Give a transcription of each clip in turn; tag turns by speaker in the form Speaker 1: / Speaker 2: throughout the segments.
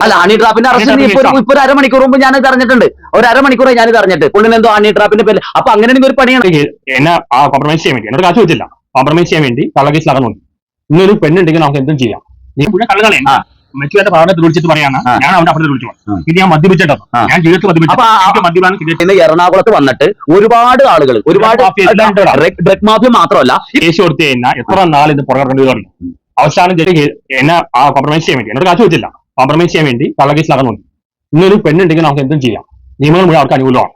Speaker 1: അല്ല honey ട്രാപ്പിന്റെ arrest ഇപ്പൊ ഒരു-
Speaker 2: ട്രാപ്പ്
Speaker 1: ഇപ്പൊ ഒരു അരമണിക്കൂർ മുമ്പ് ഞാൻ അറിഞ്ഞിട്ടുണ്ട്. ഒരു അരമണിക്കൂറായി ഞാൻ അറിഞ്ഞിട്ട്. പുള്ളിന് എന്തോ ഹണി ട്രാപ്പിന്റെ പേര് അപ്പൊ അങ്ങനെ ഒരു പണിയാണ്.
Speaker 2: എന്നെ ആ കോംപ്രമൈസ് ചെയ്യാൻ വേണ്ടി. എന്നോട് കാശ് വെച്ചില്ല കോംപ്രമൈസ് ചെയ്യാൻ വേണ്ടി കള്ളക്കേസ് നടന്നു. ഇന്നൊരു പെണ്ണുണ്ടെങ്കിൽ നമുക്ക് എന്തും ചെയ്യാം. നീ കള്ളുകളെ വിളിച്ചിട്ട് പറയാണ്. ഞാൻ അപ്പുറത്ത് വിളിച്ചു. ഇത് ഞാൻ മദ്യപിച്ചിട്ടോ. ഞാൻ ജീവിതത്തിൽ മദ്യപിച്ചു
Speaker 1: എറണാകുളത്ത് വന്നിട്ട് ഒരുപാട് ആളുകൾ ഒരുപാട് ഡ്രഗ് മാഫിയ മാത്രമല്ല
Speaker 2: കേസ് കൊടുത്തു കഴിഞ്ഞാൽ എത്ര നാൾ ഇത് പുറകെ അവസാനം എന്നെ കോംപ്രമൈസ് ചെയ്യാൻ വേണ്ടി. എന്നോട് കാശ് വെച്ചില്ല കോംപ്രമൈസ് ചെയ്യാൻ വേണ്ടി കള്ളക്കേസ് നടന്നു ഇന്നൊരു പെണ്ണുണ്ടെങ്കിൽ നമുക്ക് എന്തും ചെയ്യാം. നിയമങ്ങൾ മുഴുവൻ അവർക്ക് അനുകൂലമാണ്.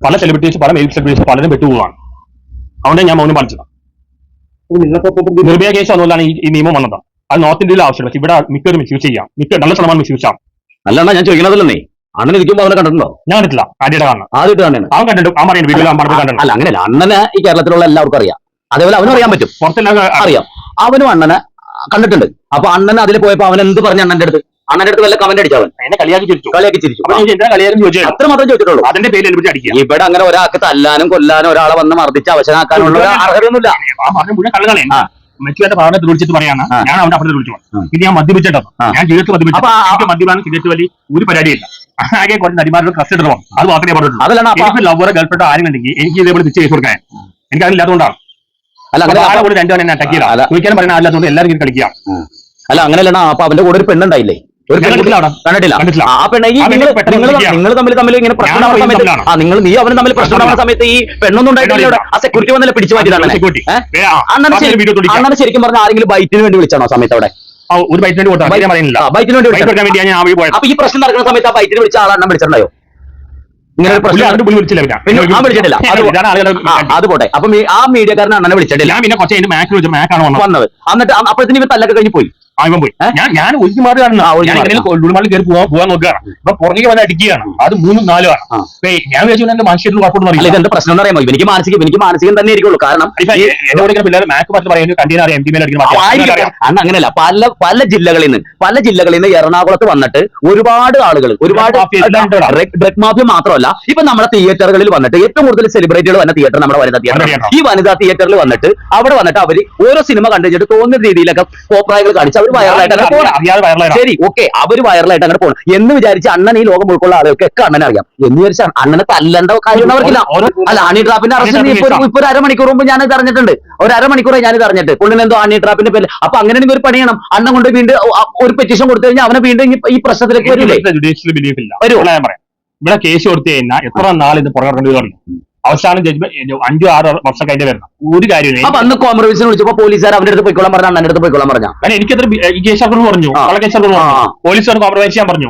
Speaker 2: പല സെലിബ്രിറ്റീസ് പല മെയിൽ സെലിബ്രിറ്റീസ് പലരും പെട്ടുപോവാണ് അതുകൊണ്ട് ഞാൻ മൗനം പാലിച്ചത് നിർഭയ കേസ് വന്നതാണ് ഈ നിയമം വന്നത്. അത് നോർത്ത് ഇന്ത്യയിൽ ആവശ്യമില്ല പക്ഷേ ഇവിടെ മിക്കവരും മിസ്യൂസ് ചെയ്യാം മിക്ക നല്ല ശതമാനം മിസ്യൂസ് ആവും
Speaker 1: അല്ലാണ്ട് ഞാൻ ചോദിക്കുന്നതല്ലേ അണ്ണൻ ഇരിക്കുമ്പോൾ അവനെ കണ്ടിട്ടുണ്ടോ?
Speaker 2: ഞാൻ കണ്ടിട്ടില്ല. ആദ്യമായിട്ട് കാണണം
Speaker 1: ആദ്യമായിട്ട് കാണാണ്
Speaker 2: അവൻ കണ്ടിട്ട് അവൻ പറയുന്നത് വീട്ടിൽ അവൻ പറഞ്ഞു കണ്ടിട്ടുണ്ട്.
Speaker 1: അല്ല അങ്ങനെയല്ല. അണ്ണനെ ഈ കേരളത്തിലുള്ള എല്ലാവർക്കും അറിയാം. അതേപോലെ അവനും അറിയാൻ പറ്റും.
Speaker 2: പുറത്തെല്ലാം
Speaker 1: അറിയാം. അവനും അണ്ണനെ കണ്ടിട്ടുണ്ട്. അപ്പൊ അണ്ണൻ അതിൽ പോയപ്പോ അവൻ എന്ത് പറഞ്ഞു അണ്ണന്റെ അടുത്ത്? അണ്ണന്റെ അടുത്ത് വല്ല കമന്റ് അടിച്ചവൻ
Speaker 2: എന്നെ കളിയാക്കി ചിരിച്ചു.
Speaker 1: കളിയാക്കി ചിരിച്ചു.
Speaker 2: എന്താ കളിയാക്കി ചോദിച്ചു
Speaker 1: അത്ര മാത്രം ചോദിച്ചിട്ടുള്ളൂ
Speaker 2: അതിന്റെ പേരിൽ എന്നെ അടിക്കുക?
Speaker 1: ഇവിടെ അങ്ങനെ ഒരാൾക്ക് തല്ലാനും കൊല്ലാനും ഒരാളെ വന്ന് മർദ്ദിച്ച് അവശനാക്കാനുള്ള അർഹതയൊന്നുമില്ല.
Speaker 2: മെച്ചുവിന്റെ ഭാഗത്ത് വിളിച്ചിട്ട് പറയാണ്. ഞാൻ അവിടെ അപ്പുറത്ത് വിളിച്ചു പിന്നെ ഞാൻ മദ്യപിച്ചിട്ടോ. ഞാൻ ജീവിതത്തിൽ മദ്യപിച്ചു മദ്യപാനം സിഗരറ്റ് വലി ഒരു പരിപാടിയില്ല ആകെ കുറച്ച് നടിമാരുടെ ക്രസ് ഇടണം അത് മാത്രമേ പറഞ്ഞിട്ടുള്ളൂ.
Speaker 1: അതല്ല
Speaker 2: ലവറോ ഗേൾഫ്രണ്ടോ ആരും ഉണ്ടെങ്കിൽ എനിക്ക് ഇതേപോലെ തിരിച്ചു കേസ് കൊടുക്കാൻ. എനിക്ക് അതില്ലാത്തതുകൊണ്ടാണ്
Speaker 1: അല്ല അങ്ങനെ
Speaker 2: ആളെ കൂടി രണ്ടു എന്നെ അറ്റാക്ക്. ചെയ്താൽ ചോദിക്കാൻ പറയുന്ന ആളില്ലാത്തതുകൊണ്ട് എല്ലാവരും കളിക്കുക.
Speaker 1: അല്ല അങ്ങനെയല്ല അപ്പൊ അവന്റെ കൂടെ ഒരു പെണ്ണുണ്ടായില്ലേ?
Speaker 2: കണ്ടിട്ടില്ല.
Speaker 1: കണ്ടിട്ടില്ല. ആ പെണ്ണെങ്കിൽ നിങ്ങൾ നിങ്ങൾ തമ്മിൽ തമ്മിൽ ഇങ്ങനെ പ്രശ്നം
Speaker 2: ഞാൻ
Speaker 1: സമയത്ത് ആ നിങ്ങൾ നീ അവനും തമ്മിൽ പ്രശ്നം സമയത്ത് ഈ പെണ്ണൊന്നും ഉണ്ടായിട്ടില്ല ആ സെക്യൂരിറ്റി വന്നല്ലേ പിടിച്ചു മാറ്റിയതാണ്. അണ്ണനെ. അണ്ണനെ ശരിക്കും പറഞ്ഞ ആരെങ്കിലും ബൈറ്റിന് വേണ്ടി വിളിച്ചാണോ സമയത്ത് അവിടെ?
Speaker 2: ഒരു ബൈറ്റിന് വേണ്ടി
Speaker 1: ബൈറ്റിന് വേണ്ടി അപ്പൊ ഈ പ്രശ്നം നടക്കുന്ന സമയത്ത് ആ ബൈറ്റിന് വിളിച്ച ആളെണ്ണം വിളിച്ചിട്ടുണ്ടായോ? ഇങ്ങനെ വിളിച്ചിട്ടില്ല. അത് പോട്ടെ. അപ്പൊ ആ മീഡിയക്കാരനെ അണ്ണനെ വിളിച്ചിട്ടില്ല.
Speaker 2: പിന്നെ കുറച്ച് മാക്കാണ് വന്നത്.
Speaker 1: എന്നിട്ട് അപ്പോഴത്തേന് തല്ലൊക്കെ കഴിഞ്ഞ് പോയി.
Speaker 2: ആ, പോയി. ഞാൻ ഞാൻ ഒഴുകി മാറി കാണുന്ന
Speaker 1: ആ, ഒഴുകി
Speaker 2: ഞാൻ
Speaker 1: മാറി.
Speaker 2: ഇങ്ങനെ ഉള്ളുമാളിൽ കയറി പോവാൻ പോകാൻ നോക്കുകയാണ് അപ്പൊ പുറകെ വന്ന് അടിക്കുകയാണ് അത് മൂന്നും നാലും ആണ്. ഞാൻ വിചാരിച്ചു എന്റെ മനുഷ്യത്തിൽ കുഴപ്പമൊന്നും അറിയില്ല.
Speaker 1: ഇതെന്താ പ്രശ്നം അറിയാമോ? എനിക്ക് മാനസികം എനിക്ക് മാനസികം തന്നെ ആയിരിക്കുള്ളൂ കാരണം
Speaker 2: എന്നോട് പിള്ളേർ മാക്ക് പറ്റി പറയുന്നത് കണ്ടീനർ എം മേലെ
Speaker 1: ആയിരിക്കാം. അന്ന് അങ്ങനെയല്ല. പല പല ജില്ലകളിൽ നിന്ന് പല ജില്ലകളിൽ നിന്ന് എറണാകുളത്ത് വന്നിട്ട് ഒരുപാട് ആളുകൾ ഒരുപാട്. ഡ്രഗ് മാഫിയ മാത്രമല്ല ഇപ്പൊ നമ്മുടെ തിയേറ്ററുകളിൽ വന്നിട്ട് ഏറ്റവും കൂടുതൽ സെലിബ്രിറ്റികൾ വന്ന തിയേറ്റർ നമ്മുടെ വനിതാ
Speaker 2: വനിതാ
Speaker 1: തിയേറ്റർ ഈ വനിതാ തിയേറ്ററിൽ വന്നിട്ട് അവിടെ വന്നിട്ട് അവർ ഓരോ സിനിമ കണ്ടു കഴിഞ്ഞിട്ട് തോന്നുന്ന രീതിയിലൊക്കെ കോപ്രായങ്ങൾ കാണിച്ച് അവർ വൈറലായിട്ട് അങ്ങനെ പോകണം
Speaker 2: അറിയാതെ വയറിലാണ്
Speaker 1: ശരി ഓക്കെ അവർ വൈറലായിട്ട് അങ്ങനെ പോകണം എന്ന് വിചാരിച്ച് അണ്ണൻ ഈ ലോകം ഉൾക്കൊള്ള ആളുകൾക്ക് ഒക്കെ അണ്ണനെ അറിയാം എന്ന് വിചാരിച്ചാൽ അണ്ണനെ തല്ലേണ്ട കാര്യം അവർക്കില്ല അല്ല ഹണി ട്രാപ്പിന്റെ അറസ്റ്റ് ഇപ്പൊ ഒരു-
Speaker 2: ട്രാപ്പ്
Speaker 1: ഇപ്പൊ ഒരു അരമണിക്കൂർ മുമ്പ് ഞാൻ അറിഞ്ഞിട്ടുണ്ട് ഒരു അരമണിക്കൂറായി ഞാൻ അറിഞ്ഞിട്ട് പുള്ളിന് എന്തോ ഹണി ട്രാപ്പിന്റെ പേര് അപ്പൊ അങ്ങനെ ഒരു പണി ചെയ്യണം അണ്ണൻ കൊണ്ട് വീണ്ടും ഒരു പെറ്റീഷൻ കൊടുത്തു കഴിഞ്ഞാൽ അവനെ വീണ്ടും ഈ- പ്രശ്നത്തിലേക്ക് വരില്ലേ
Speaker 2: ജുഡീഷ്യൽ ബിലീഫ് ഇല്ല? ഇവിടെ കേസ് കൊടുത്തു കഴിഞ്ഞാൽ എത്ര നാൾ ഇത് പുറകെ തുടങ്ങി അവസാനം ജഡ്ജ്മെന്റ് അഞ്ചോ ആറോ വർഷം കഴിഞ്ഞ് വരണം. ഒരു കാര്യമില്ല
Speaker 1: അപ്പൊ അന്ന് കോംപ്രമൈസിന് വിളിച്ചപ്പോ പോലീസുകാർ അവന്റെ അടുത്ത് പോയിക്കോളാൻ പറഞ്ഞു അണ്ണന്റെ അടുത്ത് പോയിക്കോളാൻ പറഞ്ഞു?
Speaker 2: കാരണം എനിക്കത്ര ഈ കേസ് അക്കൗണ്ട് പറഞ്ഞു.
Speaker 1: ആ.
Speaker 2: കേസ് അക്കൗണ്ട്
Speaker 1: ആ,
Speaker 2: പറഞ്ഞു.
Speaker 1: ആ.
Speaker 2: പോലീസുകാർ കോംപ്രമൈസ് ചെയ്യാൻ പറഞ്ഞു.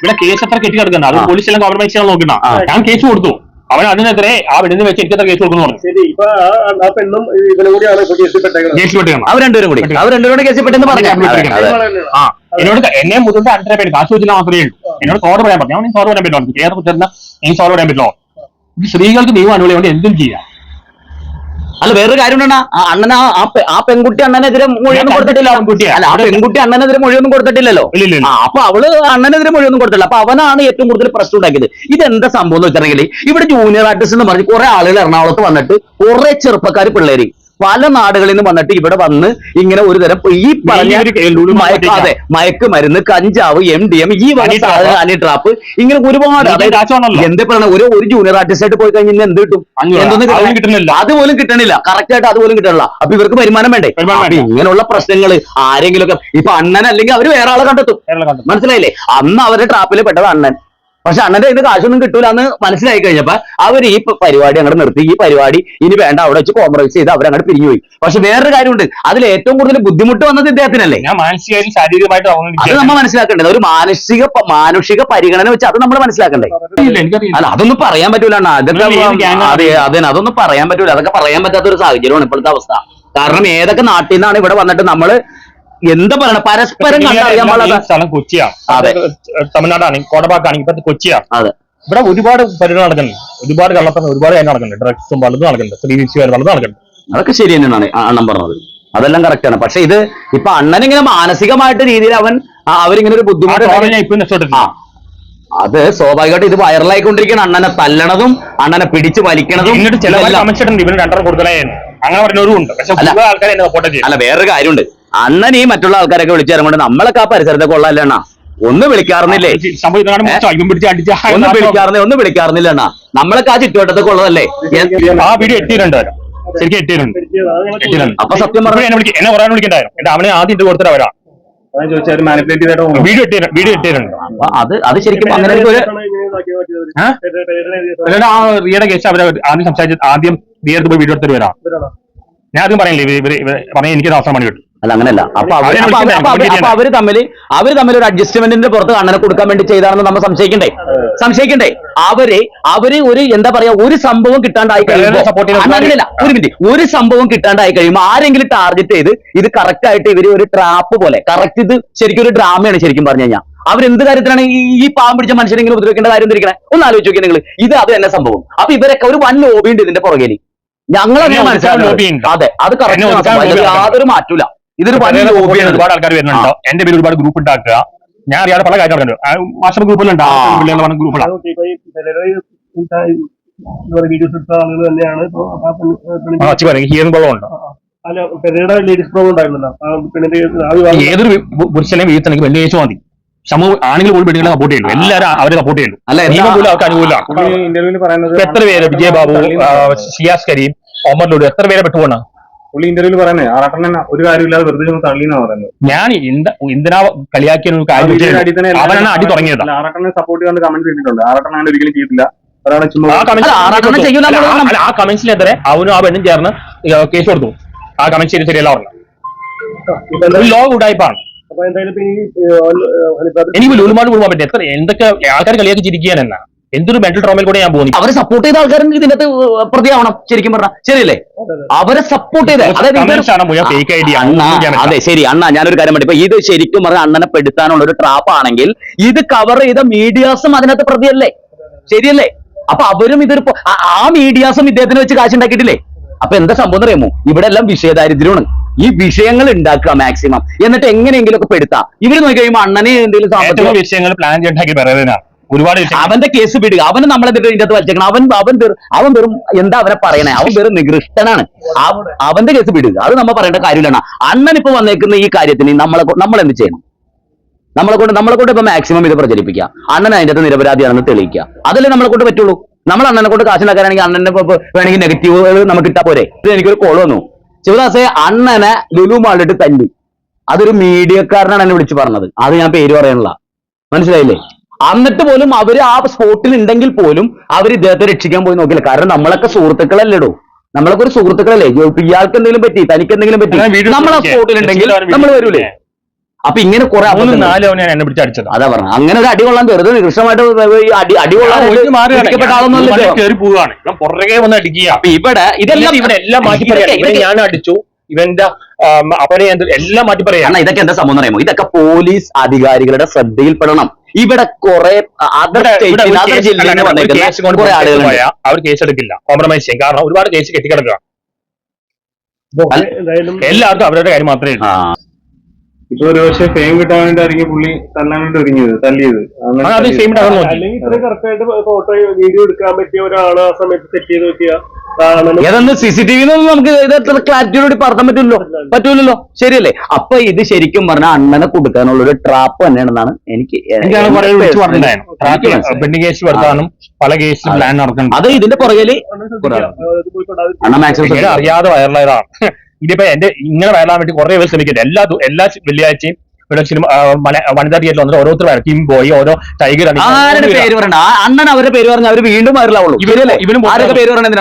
Speaker 2: ഇവിടെ കേസ് എത്ര കെട്ടി കിടക്കുന്നത് അത്. പോലീസ് എല്ലാം കോംപ്രമൈസ് ചെയ്യാൻ നോക്കണ്ട. ഞാൻ കേസ് കൊടുത്തു. അവൻ അതിനെതിരെ ആ വെടിന്ന് വെച്ച് എനിക്ക് എത്ര കേസ് കൊടുക്കുന്നു
Speaker 1: അവർ രണ്ടുപേരും കൂടി. അവർ രണ്ടുപേരും കൂടി കേസ് പെട്ടെന്ന് പറഞ്ഞു.
Speaker 2: ആ എന്നോട് എന്നെ മുതൽ അഞ്ചര പേര് കാശ് വെച്ചില്ല മാത്രമേ ഉള്ളൂ. എന്നോട് സോറ് പറയാൻ പറഞ്ഞു. അവൻ സോറ് പറയാൻ പറ്റില്ല. കേരളത്തിൽ എനിക്ക് സോറ് പറയാൻ പറ്റില്ല. സ്ത്രീകൾക്ക് ദൈവം അനുകൂലം എന്തും ചെയ്യാം.
Speaker 1: അല്ല വേറൊരു കാര്യം ഉണ്ടെന്നാ അണ്ണൻ ആ- പെൺകുട്ടി അണ്ണനെതിരെ മൊഴിയൊന്നും കൊടുത്തിട്ടില്ല.
Speaker 2: പെൺകുട്ടി
Speaker 1: അല്ല ആ പെൺകുട്ടി അണ്ണനെതിരെ മൊഴിയൊന്നും കൊടുത്തിട്ടില്ലല്ലോ. അപ്പൊ അവൾ അണ്ണനെതിരെ മൊഴിയൊന്നും കൊടുത്തില്ല അപ്പൊ അവനാണ് ഏറ്റവും കൂടുതൽ പ്രശ്നം ഉണ്ടാക്കിയത്. ഇതെന്താ സംഭവം എന്ന് വെച്ചിട്ടുണ്ടെങ്കിൽ ഇവിടെ ജൂനിയർ ആർട്ടിസ്റ്റ് എന്ന് പറഞ്ഞ് കുറെ ആളുകൾ എറണാകുളത്ത് വന്നിട്ട് കുറെ ചെറുപ്പക്കാർ പിള്ളേര് പല നാടുകളിൽ നിന്ന് വന്നിട്ട് ഇവിടെ വന്ന് ഇങ്ങനെ ഒരു തരം ഈ പറഞ്ഞ
Speaker 2: അതെ
Speaker 1: മയക്ക് മരുന്ന് കഞ്ചാവ് എം ഡി എം ഈ വക
Speaker 2: ട്രാപ്പ്.
Speaker 1: ഇങ്ങനെ ഒരുപാട്. എന്ത് പറയണ ഒരു ഒരു ജൂനിയർ ആർട്ടിസ്റ്റ് ആയിട്ട് പോയി കഴിഞ്ഞാൽ എന്ത് കിട്ടും? എന്തൊന്നും.
Speaker 2: കിട്ടുന്നില്ല.
Speaker 1: അതുപോലും കിട്ടണില്ല. കറക്റ്റ് ആയിട്ട് അതുപോലും കിട്ടണില്ല. അപ്പൊ ഇവർക്ക് വരുമാനം വേണ്ടേ. ഇങ്ങനെയുള്ള പ്രശ്നങ്ങൾ ആരെങ്കിലും ഒക്കെ ഇപ്പൊ അണ്ണൻ അല്ലെങ്കിൽ അവർ വേറെ ആളെ കണ്ടെത്തും. മനസ്സിലായില്ലേ? അന്ന് അവരുടെ ട്രാപ്പിൽ പെട്ടത് അണ്ണൻ. പക്ഷെ അണ്ണന്റെ ഇത് കാശൊന്നും കിട്ടൂല എന്ന് മനസ്സിലായി കഴിഞ്ഞപ്പോ അവർ ഈ പരിപാടി അങ്ങോട്ട് നിർത്തി. ഈ പരിപാടി ഇനി വേണ്ട. അവിടെ വെച്ച് കോംപ്രമൈസ് ചെയ്ത് അവർ അവരങ്ങോട്ട് പിരിഞ്ഞുപോയി പക്ഷെ വേറൊരു കാര്യമുണ്ട്. അതിൽ ഏറ്റവും കൂടുതൽ ബുദ്ധിമുട്ട് വന്നത് ഇദ്ദേഹത്തിനല്ലേ?
Speaker 2: മാനസികമായും ശാരീരികമായിട്ടും
Speaker 1: അത് നമ്മൾ മനസ്സിലാക്കേണ്ടത്. ഒരു മാനസിക മാനുഷിക പരിഗണന വെച്ച് അത് നമ്മൾ മനസ്സിലാക്കണ്ടേ? അല്ല അതൊന്നും പറയാൻ പറ്റൂല അണ്ണാ. അതൊക്കെ അതെ അതെ അതൊന്നും പറയാൻ പറ്റൂല. അതൊക്കെ പറയാൻ പറ്റാത്ത ഒരു സാഹചര്യമാണ് ഇപ്പോഴത്തെ അവസ്ഥ. കാരണം ഏതൊക്കെ നാട്ടിൽ നിന്നാണ് ഇവിടെ വന്നിട്ട് നമ്മൾ എന്താ പറയണ? പരസ്പരം കണ്ടറിയാൻ
Speaker 2: സ്ഥലം കൊച്ചിയാണ്
Speaker 1: അതെ.
Speaker 2: തമിഴ്നാടാണെങ്കിൽ കോടപ്പാക്കാണെങ്കിൽ ഇപ്പത്തെ കൊച്ചിയാണ്
Speaker 1: അതെ.
Speaker 2: ഇവിടെ ഒരുപാട് പരിപാടി നടക്കുന്നുണ്ട്. ഒരുപാട് കള്ളത്തരം ഒരുപാട് കാര്യം നടക്കുന്നുണ്ട്. ഡ്രഗ്സും പലതും നടക്കുന്നുണ്ട്. സ്ത്രീ വിശ്വാസം പലതും നടക്കുന്നുണ്ട്.
Speaker 1: അതൊക്കെ ശരി തന്നെയാണ് അണ്ണം അണ്ണൻ പറഞ്ഞത്. അതെല്ലാം കറക്റ്റ് ആണ്. പക്ഷെ ഇത് ഇപ്പൊ അണ്ണൻ ഇങ്ങനെ മാനസികമായിട്ട് രീതിയിൽ അവൻ അവരിങ്ങനെ ഒരു ബുദ്ധിമുട്ട്
Speaker 2: ഇപ്പൊ
Speaker 1: അത് സ്വാഭാവികമായിട്ട് ഇത് വൈറലായിക്കൊണ്ടിരിക്കുന്ന അണ്ണനെ തല്ലണതും അണ്ണനെ പിടിച്ചു വലിക്കണതും
Speaker 2: അങ്ങനെ പറഞ്ഞവരും ഉണ്ട്.
Speaker 1: അല്ല വേറൊരു കാര്യമുണ്ട്. അണ്ണൻ ഈ മറ്റുള്ള ആൾക്കാരൊക്കെ വിളിച്ചു ഇറങ്ങുകൊണ്ട് നമ്മളൊക്കെ ആ പരിസരത്തെ ഉള്ളതല്ലേ അണ്ണാ? ഒന്ന് വിളിക്കാറുന്നില്ലേ? ഒന്ന് വിളിക്കാറുന്നില്ല? ഒന്ന് വിളിക്കാറുന്നില്ല അണ്ണാ? നമ്മളൊക്കെ ആ ചുറ്റുവട്ടത്തെ കൊള്ളതല്ലേ?
Speaker 2: ആ വീഡിയോ എത്തിയിട്ടുണ്ട് അവർ. ശരിക്കും എത്തിയിട്ടുണ്ട്. എത്തിയിട്ടുണ്ട്.
Speaker 1: അപ്പൊ സത്യം പറഞ്ഞു
Speaker 2: എന്നെ വിളിക്ക എന്നെ പറയാൻ വിളിക്കണ്ടായിരുന്നു. എന്നിട്ട് അവനെ ആദ്യം കൊടുത്തിട്ട് വരാം. വീഡിയോ വീഡിയോ
Speaker 1: അത് അത് ശരിക്കും അങ്ങനെ
Speaker 2: ആ? റിയയുടെ കേസ് അവരെ ആദ്യം സംസാരിച്ച് ആദ്യം റിയടുത്ത് പോയി വീഡിയോ എടുത്തിട്ട് വരാം. ഞാൻ ആദ്യം പറയില്ലേ പറഞ്ഞ എനിക്ക് അവസരം പണി കിട്ടും.
Speaker 1: അല്ല അങ്ങനല്ല അപ്പൊ അപ്പൊ അവർ തമ്മിൽ അവർ തമ്മിൽ ഒരു അഡ്ജസ്റ്റ്മെന്റിന്റെ പുറത്ത് കണ്ണനെ കൊടുക്കാൻ വേണ്ടി ചെയ്താണെന്ന് നമ്മൾ സംശയിക്കണ്ടേ? സംശയിക്കണ്ടേ? അവർ അവർ ഒരു എന്താ പറയാ ഒരു സംഭവം കിട്ടാണ്ടായി കഴിയുമ്പോൾ അങ്ങനെയല്ല. ഒരു മിനിറ്റ് ഒരു സംഭവം കിട്ടാണ്ടായി കഴിയുമ്പോൾ ആരെങ്കിലും ടാർഗറ്റ് ചെയ്ത് ഇത് കറക്റ്റ് ആയിട്ട് ഇവർ ഒരു ട്രാപ്പ് പോലെ കറക്റ്റ് ഇത് ശരിക്കും ഒരു ഡ്രാമയാണ് ശരിക്കും പറഞ്ഞു കഴിഞ്ഞാൽ അവരെന്ത് കാര്യത്തിലാണ് ഈ പാമ്പ് പാവം പിടിച്ച മനുഷ്യരെങ്കിലും ഉപദ്രവിക്കേണ്ട കാര്യം തിരിക്കണേ ഒന്ന് ആലോചിച്ച് നോക്കിയാൽ നിങ്ങൾ ഇത് അത് തന്നെ സംഭവം. അപ്പൊ ഇവരൊക്കെ ഒരു വൻ ലോബി ഉണ്ട് ഇതിന്റെ പുറകെ ഞങ്ങൾ
Speaker 2: lobby
Speaker 1: അതെ അത് കറക്റ്റ്. യാതൊരു മാറ്റൂല ഇതൊരു വൻ ഹോബിയാണ്
Speaker 2: ഒരുപാട് ആൾക്കാർ വരുന്നുണ്ടോ എന്റെ പേര് ഒരുപാട് ഗ്രൂപ്പ് ഉണ്ടാക്കുക. ഞാൻ അറിയാതെ പല കാര്യം നടക്കുന്നുണ്ട് വാട്സപ്പ് ഗ്രൂപ്പിലുണ്ട്
Speaker 1: ആ.
Speaker 2: പിള്ളേർ ഗ്രൂപ്പിലാണ്
Speaker 3: വീഡിയോസ് എടുത്ത ആളുകൾ തന്നെയാണ്. ഇപ്പൊ ആ പെണ്ണ്- പെണ്ണിന്റെ-
Speaker 2: അച്ഛൻ പറയും ഹിയറിംഗ് പ്രോബ്ലം ഉണ്ട്.
Speaker 3: അല്ല പെരയുടെ ലേഡീസ് പ്രോബ്ലം ഉണ്ടായിരുന്നല്ലോ. ആ പെണ്ണിന്റെ ആ വിവാഹം.
Speaker 2: ഏതൊരു പുരുഷനെയും പുരുഷനെ വീഴ്ത്തണമെങ്കിൽ വലിയ കേസ് മതി. സമൂഹം ആണെങ്കിൽ പോലും പെണ്ണുങ്ങളെ സപ്പോർട്ട് ചെയ്യുന്നു എല്ലാവരും അവരെ സപ്പോർട്ട് ചെയ്യുന്നു.
Speaker 1: അല്ല
Speaker 2: നിയമം പോലും അവർക്ക് അനുകൂല
Speaker 3: ഇന്റർവ്യൂവിൽ പറയുന്നത്
Speaker 2: ഇപ്പൊ എത്ര പേര്? വിജയബാബു ഷിയാസ് കരീം ഒമർ ലുഡു എത്ര പേരെ പെട്ടുപോണ?
Speaker 3: പുള്ളി ഇന്റർവ്യൂൽ പറയുന്നത് ആറാട്ടൻ തന്നെ ഒരു കാര്യമില്ലാതെ വെറുതെ ഒന്ന് തള്ളിന്നാ പറയുന്നത്.
Speaker 2: ഞാൻ എന്തിനാ കളിയാക്കിയ ഒരു കാര്യം തന്നെ അവനാണ് അടി തുടങ്ങിയത്.
Speaker 3: ആറാട്ടനെ സപ്പോർട്ട് ചെയ്യാൻ കമന്റ് ചെയ്തിട്ടുണ്ട്. ആറാട്ടൻ അങ്ങനെ ഒരിക്കലും ചെയ്തില്ല ഒരാളെ ചുമ്മാ
Speaker 2: ആ
Speaker 1: അല്ല, ചെയ്യൂല
Speaker 2: ആ- അല്ല, ആ കമന്റ്സിനെതിരെ അവനും ആ പെണ്ണും ചേർന്ന് കേസ് കൊടുത്തു. ആ കമന്റ് ശരി ശരിയല്ല പറഞ്ഞു
Speaker 3: ഇപ്പൊ എന്താ-
Speaker 2: ഒരു ലോ ഉടായ്പാണ്.
Speaker 3: അപ്പൊ എന്തായാലും ഇപ്പൊ ഈ ഏഹ്, ഏഹ്,
Speaker 2: എനിക്ക് ലുലുമാട് കുടുംബം എത്ര എന്തൊക്കെ ആൾക്കാർ കളിയാക്കി ചിരിക്കാനെന്നാ എന്തൊരു മെന്റൽ ട്രോമയിൽ കൂടെ ഞാൻ പോകുന്നു?
Speaker 1: അവരെ സപ്പോർട്ട് ചെയ്ത ആൾക്കാരും ഇതിനകത്ത് പ്രതിയാവണം ശരിക്കും പറഞ്ഞ. ശരിയല്ലേ? അവരെ സപ്പോർട്ട് ചെയ്ത അതെ ശരി അണ്ണ ഞാനൊരു കാര്യം പറഞ്ഞു ഇത് ശരിക്കും പറഞ്ഞ അണ്ണനെ പെടുത്താനുള്ള ഒരു ട്രാപ്പ് ആണെങ്കിൽ ഇത് കവർ ചെയ്ത മീഡിയാസും അതിനകത്ത് പ്രതിയല്ലേ? ശരിയല്ലേ? അപ്പൊ അവരും ഇതൊരു ആ- മീഡിയാസും ഇദ്ദേഹത്തിന് വെച്ച് കാശുണ്ടാക്കിയിട്ടില്ലേ? അപ്പൊ എന്താ സംഭവം അറിയാമോ? ഇവിടെ എല്ലാം വിഷയദാരിദ്ര്യമാണ്. ഈ വിഷയങ്ങൾ ഉണ്ടാക്കുക മാക്സിമം എന്നിട്ട് എങ്ങനെയെങ്കിലും ഒക്കെ പെടുത്താം. ഇവർ നോക്കി കഴിയുമ്പോൾ അണ്ണനെ എന്തെങ്കിലും
Speaker 2: വിഷയങ്ങൾ പ്ലാൻ പറയുന്നതിനാണ് ഒരുപാട്
Speaker 1: അവന്റെ കേസ് വിടുക അവന് നമ്മളെ ഇതിന്റെ അകത്ത് വലിച്ചേക്കണം. അവൻ അവൻ അവൻ വെറും എന്താ അവനെ പറയണേ? അവൻ വെറും നികൃഷ്ടനാണ്. അവ- അവന്റെ കേസ് വിടുക അത് നമ്മൾ പറയേണ്ട കാര്യമില്ലാണ് അണ്ണൻ ഇപ്പൊ വന്നേക്കുന്ന ഈ കാര്യത്തിന് നമ്മളെ നമ്മൾ എന്ത് ചെയ്യണം? നമ്മളെ കൊണ്ട് നമ്മളെ കൊണ്ട് ഇപ്പൊ മാക്സിമം ഇത് പ്രചരിപ്പിക്കുക. അണ്ണൻ അതിന്റെ അകത്ത് നിരപരാധിയാണെന്ന് തെളിയിക്കുക. അതല്ലേ നമ്മളെ കൊണ്ട് പറ്റുള്ളൂ. നമ്മൾ അണ്ണനെ കൊണ്ട് കാശുണ്ടാക്കാനാണെങ്കിൽ അണ്ണനെ ഇപ്പൊ- ഇപ്പൊ വേണമെങ്കിൽ നെഗറ്റീവ് നമുക്ക് ഇട്ടാ പോരെ. എനിക്കൊരു കോൾ വന്നു. ശിവദാസെ അണ്ണനെ ലുലു മാളിട്ട് തല്ലി. അതൊരു മീഡിയക്കാരനാണ് എന്നെ വിളിച്ചു പറഞ്ഞത്. അത് ഞാൻ പേര് പറയാനുള്ള. മനസ്സിലായില്ലേ? എന്നിട്ട് പോലും അവർ ആ സ്പോട്ടിൽ ഉണ്ടെങ്കിൽ പോലും അവർ ഇദ്ദേഹത്തെ രക്ഷിക്കാൻ പോയി നോക്കില്ല. കാരണം നമ്മളൊക്കെ സുഹൃത്തുക്കളല്ലേടോ? നമ്മളൊക്കെ ഒരു സുഹൃത്തുക്കളല്ലേ? ഇയാൾക്ക് എന്തെങ്കിലും പറ്റി? തനിക്ക് എന്തെങ്കിലും പറ്റി?
Speaker 2: നമ്മളെ
Speaker 1: നമ്മൾ ആ. സ്പോട്ടിൽ ഉണ്ടെങ്കിൽ നമ്മൾ വരൂലേ? അപ്പൊ ഇങ്ങനെ കുറെ
Speaker 2: അടിച്ചത്.
Speaker 1: അതാ പറഞ്ഞു. അങ്ങനെ ഒരു അടി കൊള്ളാൻ വെറുതെ നികൃഷ്ടമായിട്ട് ഈ അടി അടി കൊള്ളാൻ ഇവിടെ ഇതെല്ലാം
Speaker 2: ഇവിടെ എല്ലാം മാറ്റി ഞാൻ അടിച്ചു. ഇവന്റെ എന്ത് എല്ലാം മാറ്റി പറയാം.
Speaker 1: കാരണം ഇതൊക്കെ എന്താ സംഭവം അറിയാമോ? ഇതൊക്കെ പോലീസ് അധികാരികളുടെ ശ്രദ്ധയിൽപ്പെടണം. ഇവിടെ കുറെ അതർ
Speaker 2: അവർ കേസ് എടുക്കില്ല. കോംപ്രമൈസ് ചെയ്യും. കാരണം ഒരുപാട് കേസ് കെട്ടിക്കിടക്കുക എല്ലാവർക്കും അവരുടെ കാര്യം മാത്രമേ ഉള്ളൂ.
Speaker 3: ഇപ്പൊ ഒരു പക്ഷെ ഫെയിം കിട്ടാൻ വേണ്ടിയായിരിക്കും പുള്ളി തല്ലാൻ വേണ്ടി ഒരുങ്ങിയത് തല്ലിയത്. അല്ലെങ്കിൽ ഇത്രയും കറക്റ്റ് ആയിട്ട് ഫോട്ടോ വീഡിയോ എടുക്കാൻ പറ്റിയ ഒരാൾ ആ സമയത്ത് സെറ്റ് ചെയ്ത് വെക്കുക.
Speaker 1: ഏതൊന്ന്? സി സി ടി വി നമുക്ക് ക്ലാരിറ്റിയോട് കൂടി ക്ലാരിറ്റിയോട് പറത്താൻ പറ്റില്ലല്ലോ പറ്റൂലല്ലോ? ശരിയല്ലേ? അപ്പൊ ഇത് ശരിക്കും പറഞ്ഞാൽ അണ്ണനെ കൊടുക്കാനുള്ള ഒരു ട്രാപ്പ് തന്നെയാണെന്നാണ് എനിക്ക്
Speaker 2: പല കേസ് പ്ലാൻ നടക്കുന്നുണ്ട്.
Speaker 1: അത് ഇതിന്റെ
Speaker 2: പുറകിൽ അറിയാതെ വയറലായതാണ് ഇനിയിപ്പോ എന്റെ ഇങ്ങനെ വയറാൻ വേണ്ടി കുറെ പേര് ശ്രമിക്കട്ടെ എല്ലാ എല്ലാ വെള്ളിയാഴ്ചയും മല- വനിതാ തിയേറ്ററിൽ വന്നിട്ട് ഓരോരുത്തർ വരക്കും പോയി ഓരോ ടൈഗർ
Speaker 1: ആരുടെ പേര് പറയണ്ട അണ്ണൻ അവരുടെ പേര് പറഞ്ഞു അവർ വീണ്ടും വരലാവുള്ളൂ
Speaker 2: ഇവരും-
Speaker 1: ഇവരല്ലേ?
Speaker 2: ഇവരും
Speaker 1: ആരൊക്കെ പേര് പറയണ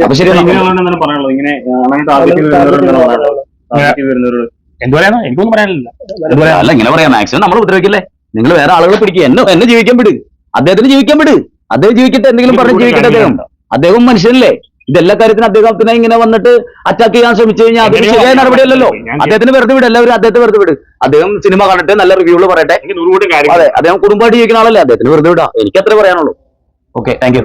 Speaker 1: അപ്പൊ ശരി.
Speaker 3: പറയാനുള്ളത്. ഇങ്ങനെ
Speaker 2: എന്ത് പറയാനാ എനിക്കൊന്നും പറയാനില്ല.
Speaker 1: അല്ല ഇങ്ങനെ പറയാം. മാക്സിമം നമ്മൾ ഉപദ്രവിക്കല്ലേ? നിങ്ങൾ വേറെ ആളുകൾ പിടിക്കുക എന്നെ എന്നെ ജീവിക്കാൻ വിട്. അദ്ദേഹത്തിന് ജീവിക്കാൻ വിട്. അദ്ദേഹം ജീവിക്കട്ടെ എന്തെങ്കിലും പറഞ്ഞ് ജീവിക്കട്ടെ അദ്ദേഹം. അദ്ദേഹം മനുഷ്യനല്ലേ? ഇതെല്ലാ കാര്യത്തിനും അദ്ദേഹത്തിനെ ഇങ്ങനെ വന്നിട്ട് അറ്റാക്ക് ചെയ്യാൻ ശ്രമിച്ചു കഴിഞ്ഞാൽ
Speaker 2: അതിന്
Speaker 1: ശരിയായ നടപടിയല്ലല്ലോ അദ്ദേഹത്തിന് വെറുതെ വിട് എല്ലാവരും അദ്ദേഹത്തെ വെറുതെ വിട്. അദ്ദേഹം സിനിമ കണ്ടിട്ട് നല്ല റിവ്യൂകൾ പറയട്ടെ. അതെ അദ്ദേഹം കുടുംബമായിട്ട് ജീവിക്കുന്ന ആളല്ലേ അദ്ദേഹത്തിന് വെറുതെ വിടാം. എനിക്ക് അത്രേ പറയാനുള്ളൂ. Okay thank you